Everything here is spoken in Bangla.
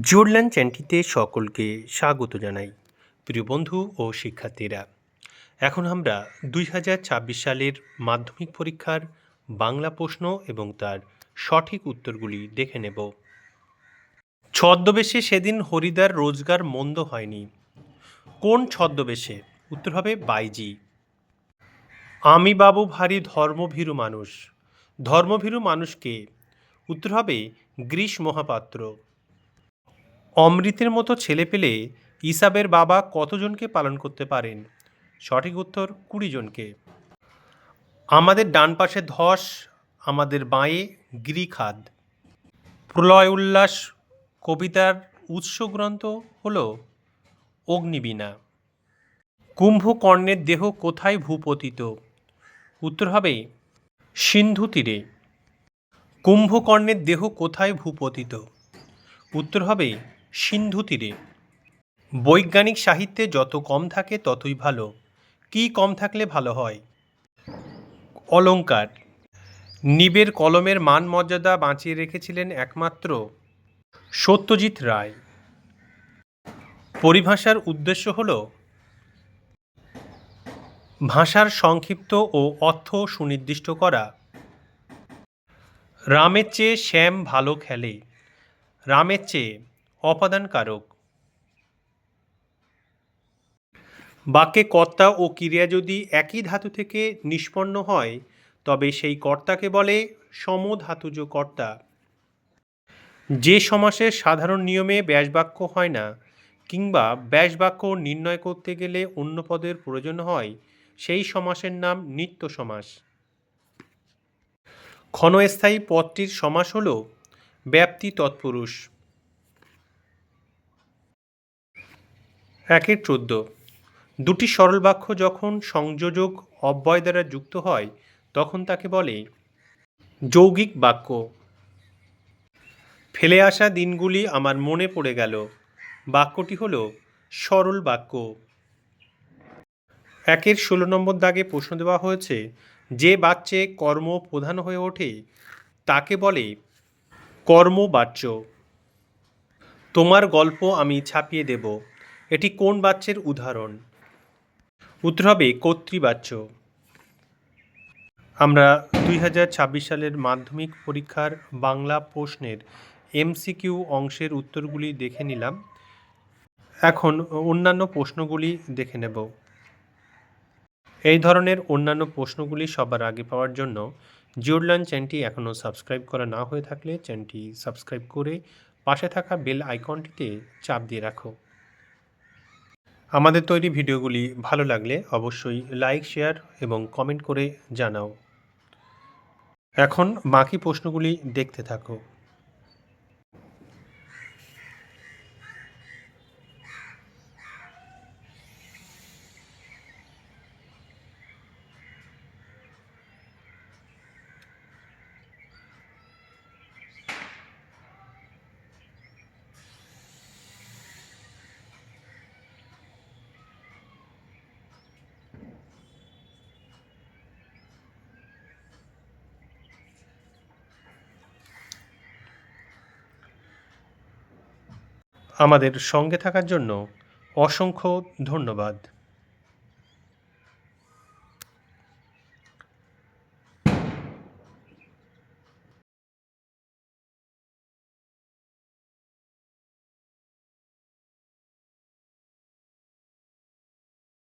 জোরল্যান্ড চ্যানেলটিতে সকলকে স্বাগত জানাই, প্রিয় বন্ধু ও শিক্ষার্থীরা। এখন আমরা দুই হাজার ছাব্বিশ সালের মাধ্যমিক পরীক্ষার বাংলা প্রশ্ন এবং তার সঠিক উত্তরগুলি দেখে নেব। ছদ্মবেশে সেদিন হরিদার রোজগার মন্দ হয়নি। কোন ছদ্মবেশে? উত্তর হবে বাইজি। আমি বাবু ভারী ধর্মভীরু মানুষ। ধর্মভীরু মানুষকে। উত্তর হবে গ্রীষ মহাপাত্র অমৃতের মতো ছেলে পেলে ইসাবের বাবা কতজনকে পালন করতে পারেন? সঠিক উত্তর কুড়ি জনকে। আমাদের ডান পাশে ধস, আমাদের বাঁয়ে গিরিখাদ প্রলয় উল্লাস, কবিতার উৎস গ্রন্থ হল অগ্নিবীণা। কুম্ভকর্ণের দেহ কোথায় ভূপতিত? উত্তর হবে সিন্ধু তীরে। কুম্ভকর্ণের দেহ কোথায় ভূপতিত? উত্তর হবে সিন্ধু তীরে। বৈজ্ঞানিক সাহিত্যে যত কম থাকে ততই ভালো। কি কম থাকলে ভালো হয়? অলঙ্কার নিবের কলমের মান মর্যাদা বাঁচিয়ে রেখেছিলেন একমাত্র সত্যজিৎ রায়। পরিভাষার উদ্দেশ্য হল ভাষার সংক্ষিপ্ত ও অর্থ সুনির্দিষ্ট করা। রামের চেয়ে শ্যাম ভালো খেলে। রামের চেয়ে অপাদানকারক। বাক্যে কর্তা ও ক্রিয়া যদি একই ধাতু থেকে নিষ্পন্ন হয়, তবে সেই কর্তাকে বলে সমধাতুজ কর্তা। যে সমাসের সাধারণ নিয়মে ব্যাসবাক্য হয় না, কিংবা ব্যাসবাক্য নির্ণয় করতে গেলে অন্য পদের প্রয়োজন হয়, সেই সমাসের নাম নিত্য সমাস। ক্ষণস্থায়ী পদটির সমাস হল ব্যাপ্তি তৎপুরুষ। একের চোদ্দ। দুটি সরল বাক্য যখন সংযোজক অব্যয় দ্বারা যুক্ত হয়, তখন তাকে বলে যৌগিক বাক্য। ফেলে আসা দিনগুলি আমার মনে পড়ে গেল। বাক্যটি হল সরল বাক্য। একের ষোলো নম্বর দাগে প্রশ্ন দেওয়া হয়েছে, যে বাচ্চে কর্ম প্রধান হয়ে ওঠে, তাকে বলে কর্মবাচ্য। তোমার গল্প আমি ছাপিয়ে দেব। এটি কোন বাচ্যের উদাহরণ? উত্তর হবে কর্তৃবাচ্য আমরা দুই হাজার ছাব্বিশ সালের মাধ্যমিক পরীক্ষার বাংলা প্রশ্নের এমসিকিউ অংশের উত্তরগুলি দেখে নিলাম। এখন অন্যান্য প্রশ্নগুলি দেখে নেব। এই ধরনের অন্যান্য প্রশ্নগুলি সবার আগে পাওয়ার জন্য জিওরলান চ্যানটি এখনও সাবস্ক্রাইব করা না হয়ে থাকলে চ্যানটি সাবস্ক্রাইব করে পাশে থাকা বেল আইকনটিতে চাপ দিয়ে রাখো। আমাদের তৈরি ভিডিওগুলি ভালো লাগলে অবশ্যই লাইক, শেয়ার এবং কমেন্ট করে জানাও। এখন বাকি প্রশ্নগুলি দেখতে থাকো। আমাদের সঙ্গে থাকার জন্য অসংখ্য ধন্যবাদ।